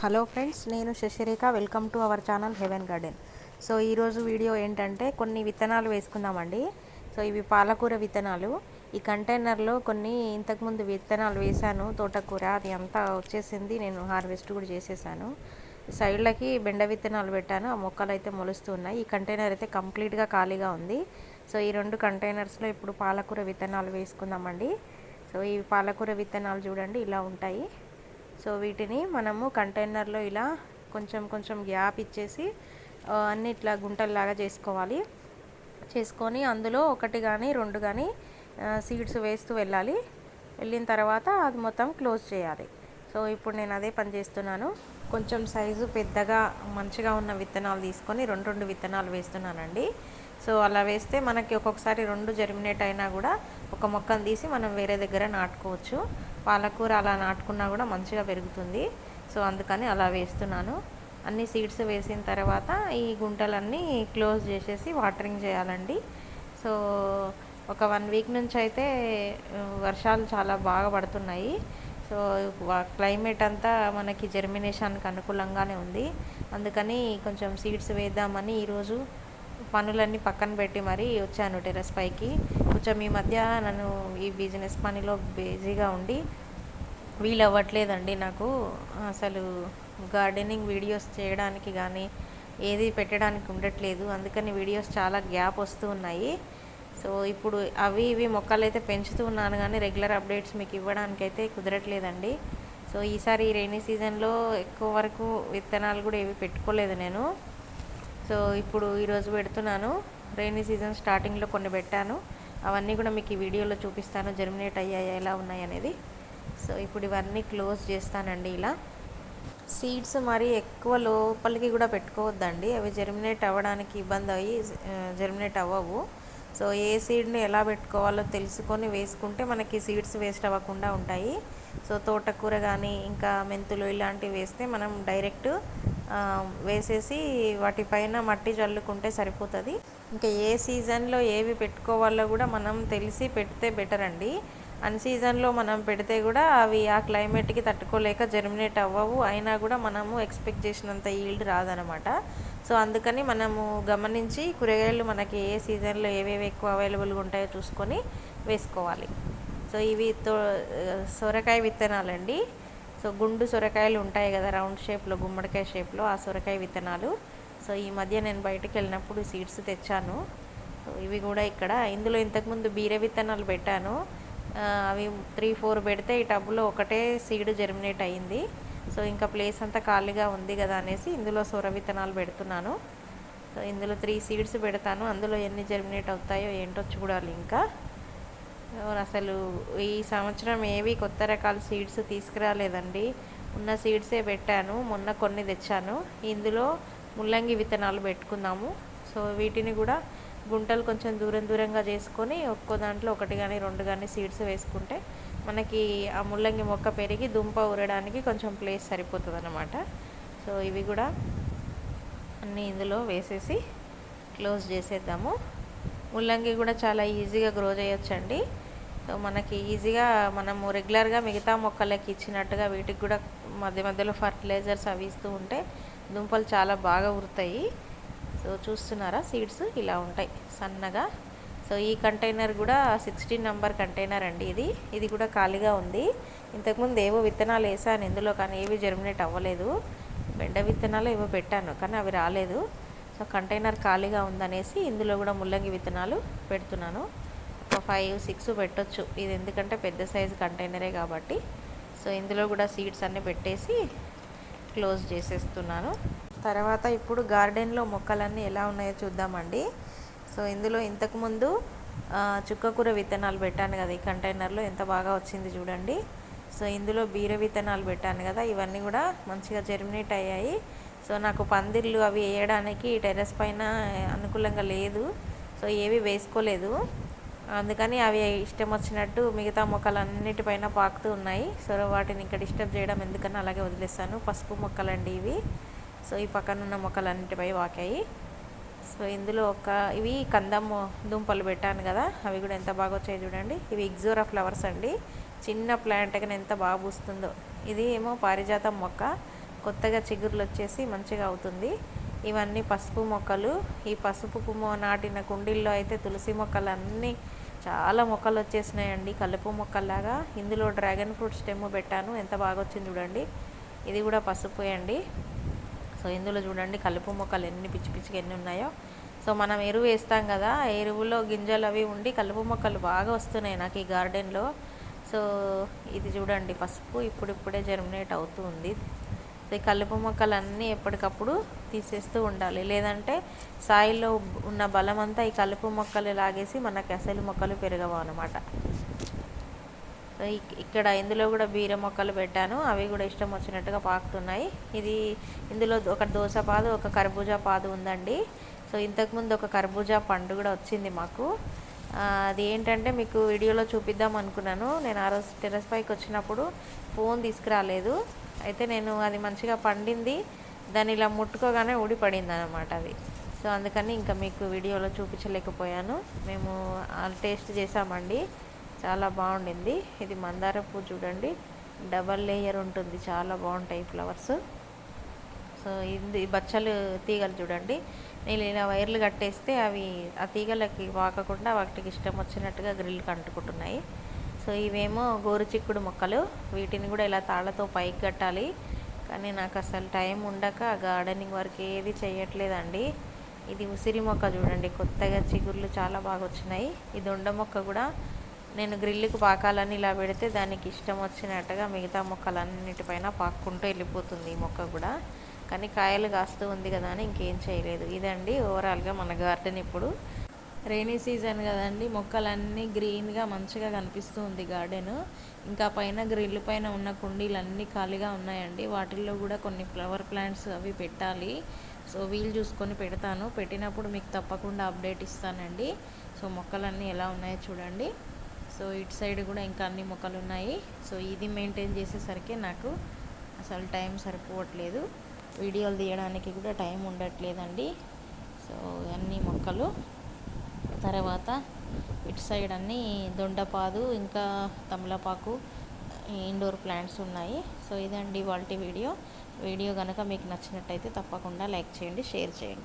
Hello friends నేను Sasirekha. Welcome to our channel heaven garden so ఈరోజు video ఏంటంటే కొన్ని విత్తనాలు వేసుకుందామండి. సో ఇవి పాలకూర విత్తనాలు. ఈ కంటైనర్లో కొన్ని ఇంతకుముందు విత్తనాలు వేశాను. తోటకూర అది అంతా వచ్చేసింది. నేను హార్వెస్ట్ కూడా చేసేసాను. సైడ్లకి బెండ విత్తనాలు పెట్టాను. ఆ మొక్కలు అయితే మొలుస్తున్నాయి ఈ కంటైనర్ అయితే కంప్లీట్గా ఖాళీగా ఉంది. సో ఈ రెండు కంటైనర్స్లో ఇప్పుడు పాలకూర విత్తనాలు వేసుకుందామండి. సో ఈ పాలకూర విత్తనాలు చూడండి ఇలా ఉంటాయి. సో వీటిని మనము కంటైనర్లో ఇలా కొంచెం కొంచెం గ్యాప్ ఇచ్చేసి అన్ని ఇట్లా గుంటల్లాగా చేసుకోవాలి. చేసుకొని అందులో ఒకటి కానీ రెండు కానీ సీడ్స్ వేస్తూ వెళ్ళాలి. వెళ్ళిన తర్వాత అది మొత్తం క్లోజ్ చేయాలి. సో ఇప్పుడు నేను అదే పని చేస్తున్నాను. కొంచెం సైజు పెద్దగా మంచిగా ఉన్న విత్తనాలు తీసుకొని రెండు రెండు విత్తనాలు వేస్తున్నానండి. సో అలా వేస్తే మనకి ఒక్కొక్కసారి రెండు జర్మినేట్ అయినా కూడా ఒక మొక్కను తీసి మనం వేరే దగ్గర నాటుకోవచ్చు. పాలకూర అలా నాటుకున్నా కూడా మంచిగా పెరుగుతుంది. సో అందుకని అలా వేస్తున్నాను. అన్ని సీడ్స్ వేసిన తర్వాత ఈ గుంటలన్నీ క్లోజ్ చేసేసి వాటరింగ్ చేయాలండి. సో ఒక వన్ వీక్ నుంచి అయితే వర్షాలు చాలా బాగా పడుతున్నాయి. సో క్లైమేట్ అంతా మనకి జర్మినేషన్కి అనుకూలంగానే ఉంది. అందుకని కొంచెం సీడ్స్ వేద్దామని ఈరోజు పనులన్నీ పక్కన పెట్టి మరీ వచ్చాను టెరస్ పైకి. కొంచెం ఈ మధ్య నన్ను ఈ బిజినెస్ పనిలో బిజీగా ఉండి వీలు అవ్వట్లేదండి నాకు. అసలు గార్డెనింగ్ వీడియోస్ చేయడానికి కానీ ఏది పెట్టడానికి ఉండట్లేదు. అందుకని వీడియోస్ చాలా గ్యాప్ వస్తూ ఉన్నాయి. సో ఇప్పుడు అవి ఇవి మొక్కలు అయితే పెంచుతూ ఉన్నాను కానీ రెగ్యులర్ అప్డేట్స్ మీకు ఇవ్వడానికి అయితే కుదరట్లేదండి. సో ఈసారి రైనీ సీజన్లో ఎక్కువ వరకు విత్తనాలు కూడా ఏవి పెట్టుకోలేదు నేను. సో ఇప్పుడు ఈరోజు పెడుతున్నాను. రైనీ సీజన్ స్టార్టింగ్లో కొన్ని పెట్టాను. అవన్నీ కూడా మీకు ఈ వీడియోలో చూపిస్తాను. జర్మినేట్ అయ్యాయా ఎలా ఉన్నాయి అనేది. సో ఇప్పుడు ఇవన్నీ క్లోజ్ చేస్తానండి ఇలా. సీడ్స్ మరి ఎక్కువ లోపలికి కూడా పెట్టుకోవద్దండి. అవి జర్మినేట్ అవ్వడానికి ఇబ్బంది అయ్యి జర్మినేట్ అవ్వవు. సో ఏ సీడ్ని ఎలా పెట్టుకోవాలో తెలుసుకొని వేసుకుంటే మనకి సీడ్స్ వేస్ట్ అవ్వకుండా ఉంటాయి. సో తోటకూర కానీ ఇంకా మెంతులు ఇలాంటివి వేస్తే మనం డైరెక్ట్ వేసేసి వాటిపైన మట్టి చల్లుకుంటే సరిపోతుంది. ఇంకా ఏ సీజన్లో ఏవి పెట్టుకోవాలో కూడా మనం తెలిసి పెడితే బెటర్ అండి. అన్ సీజన్లో మనం పెడితే కూడా అవి ఆ క్లైమేట్కి తట్టుకోలేక జర్మినేట్ అవ్వవు. అయినా కూడా మనము ఎక్స్పెక్ట్ చేసినంత ఈల్డ్ రాదనమాట. సో అందుకని మనము గమనించి కూరగాయలు మనకి ఏ సీజన్లో ఏవేవి ఎక్కువ అవైలబుల్గా ఉంటాయో చూసుకొని వేసుకోవాలి. సో ఇవి తో సొరకాయ విత్తనాలండి. సో గుండు సొరకాయలు ఉంటాయి కదా రౌండ్ షేప్లో గుమ్మడికాయ షేప్లో ఆ సొరకాయ విత్తనాలు. సో ఈ మధ్య నేను బయటకు వెళ్ళినప్పుడు సీడ్స్ తెచ్చాను. సో ఇవి కూడా ఇక్కడ. ఇందులో ఇంతకుముందు బీర విత్తనాలు పెట్టాను. అవి త్రీ ఫోర్ పెడితే ఈ టబ్లో ఒకటే సీడ్ జర్మినేట్ అయ్యింది సో ఇంకా ప్లేస్ అంతా ఖాళీగా ఉంది కదా అనేసి ఇందులో సొర విత్తనాలు పెడుతున్నాను. సో ఇందులో త్రీ సీడ్స్ పెడతాను. అందులో ఎన్ని జర్మినేట్ అవుతాయో ఏంటో చూడాలి ఇంకా. అసలు ఈ సంవత్సరం ఏవి కొత్త రకాల సీడ్స్ తీసుకురాలేదండి. ఉన్న సీడ్సే పెట్టాను మొన్న కొన్ని తెచ్చాను. ఇందులో ముల్లంగి విత్తనాలు పెట్టుకుందాము. సో వీటిని కూడా గుంటలు కొంచెం దూరం దూరంగా చేసుకొని ఒక్కో దాంట్లో ఒకటి కానీ రెండు కానీ సీడ్స్ వేసుకుంటే మనకి ఆ ముల్లంగి మొక్క పెరిగి దుంప ఊరడానికి కొంచెం ప్లేస్ సరిపోతుంది అనమాట సో ఇవి కూడా అన్నీ ఇందులో వేసేసి క్లోజ్ చేసేద్దాము. ముల్లంగి కూడా చాలా ఈజీగా గ్రో చేయొచ్చండి. సో మనకి ఈజీగా మనము రెగ్యులర్గా మిగతా మొక్కలకి ఇచ్చినట్టుగా వీటికి కూడా మధ్య మధ్యలో ఫర్టిలైజర్స్ అవి ఇస్తూ ఉంటే దుంపలు చాలా బాగా ఉరుతాయి. సో చూస్తున్నారా? సీడ్స్ ఇలా ఉంటాయి సన్నగా. సో ఈ కంటైనర్ కూడా సిక్స్టీన్ నెంబర్ కంటైనర్ అండి ఇది. ఇది కూడా ఖాళీగా ఉంది. ఇంతకుముందు ఏవో విత్తనాలు వేసాను ఇందులో కానీ ఏవి జర్మినేట్ అవ్వలేదు. బెండ విత్తనాలు ఏవో పెట్టాను కానీ అవి రాలేదు. సో కంటైనర్ ఖాళీగా ఉందనేసి ఇందులో కూడా ముల్లంగి విత్తనాలు పెడుతున్నాను. ఒక ఫైవ్ సిక్స్ పెట్టొచ్చు. ఇది ఎందుకంటే పెద్ద సైజు కంటైనరే కాబట్టి. సో ఇందులో కూడా సీడ్స్ అన్నీ పెట్టేసి క్లోజ్ చేసేస్తున్నాను. తర్వాత ఇప్పుడు గార్డెన్లో మొక్కలన్నీ ఎలా ఉన్నాయో చూద్దామండి. సో ఇందులో ఇంతకుముందు చుక్కకూర విత్తనాలు పెట్టాను కదా ఈ కంటైనర్లో ఎంత బాగా వచ్చింది చూడండి. సో ఇందులో బీర విత్తనాలు పెట్టాను కదా. ఇవన్నీ కూడా మంచిగా జర్మినేట్ అయ్యాయి. సో నాకు పందిర్లు అవి వేయడానికి టెర్రస్ పైన అనుకూలంగా లేదు. సో ఏవి వేసుకోలేదు. అందుకని అవి ఇష్టం వచ్చినట్టు మిగతా మొక్కలన్నిటిపైన పాకుతూ ఉన్నాయి. సో వాటిని ఇంకా డిస్టర్బ్ చేయడం ఎందుకని అలాగే వదిలేస్తాను. పసుపు మొక్కలండి ఇవి. సో ఈ పక్కన ఉన్న మొక్కలన్నిటిపై వాకాయి. సో ఇందులో ఒక ఇవి కందం దుంపలు పెట్టాను కదా అవి కూడా ఎంత బాగా వచ్చాయి చూడండి. ఇవి ఇగ్జోరా ఫ్లవర్స్ అండి. చిన్న ప్లాంట్ కానీ ఎంత బాగా పూస్తుందో. ఇది ఏమో పారిజాతం మొక్క. కొత్తగా చిగురులు వచ్చేసి మంచిగా అవుతుంది. ఇవన్నీ పసుపు మొక్కలు. ఈ పసుపు నాటిన కుండీల్లో అయితే తులసి మొక్కలు అన్నీ చాలా మొక్కలు వచ్చేసినాయండి కలుపు మొక్కల్లాగా. ఇందులో డ్రాగన్ ఫ్రూట్ స్టెమ్ పెట్టాను. ఎంత బాగా వచ్చింది చూడండి. ఇది కూడా పసుపు అండి. సో ఇందులో చూడండి కలుపు మొక్కలు ఎన్ని పిచ్చి పిచ్చిగా ఎన్ని ఉన్నాయో. సో మనం ఎరువు వేస్తాం కదా ఎరువులో గింజలు అవి ఉండి కలుపు మొక్కలు బాగా వస్తున్నాయి నాకు ఈ గార్డెన్లో. సో ఇది చూడండి పసుపు ఇప్పుడిప్పుడే జర్మినేట్ అవుతూ ఉంది. కలుపు మొక్కలన్నీ ఎప్పటికప్పుడు తీసేస్తూ ఉండాలి. లేదంటే సాయిల్లో ఉన్న బలం అంతా ఈ కలుపు మొక్కలు లాగేసి మనకి అసలు మొక్కలు పెరగవు అనమాట ఇక్కడ ఇందులో కూడా బీర మొక్కలు పెట్టాను. అవి కూడా ఇష్టం వచ్చినట్టుగా పాకుతున్నాయి. ఇది ఇందులో ఒక దోస పాదు ఒక కర్బూజా పాదు ఉందండి. సో ఇంతకుముందు ఒక కర్బూజా పండు కూడా వచ్చింది మాకు. అది ఏంటంటే మీకు వీడియోలో చూపిద్దాం అనుకున్నాను. నేను ఆ రోజు టెరస్ పైకి వచ్చినప్పుడు ఫోన్ తీసుకురాలేదు. అయితే నేను అది మంచిగా పండింది దాన్ని ఇలా ముట్టుకోగానే ఊడిపడింది అనమాట అది. సో అందుకని ఇంకా మీకు వీడియోలో చూపించలేకపోయాను. మేము టేస్ట్ చేసామండి. చాలా బాగుండింది. ఇది మందార పువ్వు చూడండి. డబల్ లేయర్ ఉంటుంది. చాలా బాగుంటాయి ఫ్లవర్స్. సో ఇది బచ్చలు తీగలు చూడండి. నేను ఇలా వైర్లు కట్టేస్తే అవి ఆ తీగలకి వాకకుండా వాటికి ఇష్టం వచ్చినట్టుగా గ్రిల్కి అంటుకుంటున్నాయి. సో ఇవేమో గోరుచిక్కుడు మొక్కలు. వీటిని కూడా ఇలా తాళ్ళతో పైకి కట్టాలి. కానీ నాకు అసలు టైం ఉండక గార్డెనింగ్ వర్క్ ఏది చేయట్లేదండి. ఇది ఉసిరి మొక్క చూడండి. కొత్తగా చిగుర్లు చాలా బాగా వచ్చినాయి. ఈ దొండ మొక్క కూడా నేను గ్రిల్లుకు పాకాలని ఇలా పెడితే దానికి ఇష్టం వచ్చినట్టుగా మిగతా మొక్కలన్నిటిపైన పాక్కుంటూ వెళ్ళిపోతుంది ఈ మొక్క కూడా. కానీ కాయలు కాస్తూ ఉంది కదా అని ఇంకేం చేయలేదు. ఇదండి ఓవరాల్గా మన గార్డెన్ ఇప్పుడు. రైనీ సీజన్ కదండి. మొక్కలన్నీ గ్రీన్గా మంచిగా కనిపిస్తూ ఉంది గార్డెన్. ఇంకా పైన గ్రిల్ పైన ఉన్న కుండీలు అన్నీ ఖాళీగా ఉన్నాయండి. వాటిల్లో కూడా కొన్ని ఫ్లవర్ ప్లాంట్స్ అవి పెట్టాలి. సో వీలు చూసుకొని పెడతాను. పెట్టినప్పుడు మీకు తప్పకుండా అప్డేట్ ఇస్తానండి. సో మొక్కలన్నీ ఎలా ఉన్నాయో చూడండి. సో ఇటు సైడ్ కూడా ఇంకా అన్ని మొక్కలు ఉన్నాయి. సో ఇది మెయింటైన్ చేసేసరికి నాకు అసలు టైం సరిపోవట్లేదు. వీడియోలు తీయడానికి కూడా టైం ఉండట్లేదండి. సో అన్ని మొక్కలు తర్వాత ఇటు సైడ్ అన్నీ దొండపాదు ఇంకా తమలపాకు ఇండోర్ ప్లాంట్స్ ఉన్నాయి. సో ఇదండి వాళ్ళ వీడియో. వీడియో కనుక మీకు నచ్చినట్టయితే తప్పకుండా లైక్ చేయండి షేర్ చేయండి.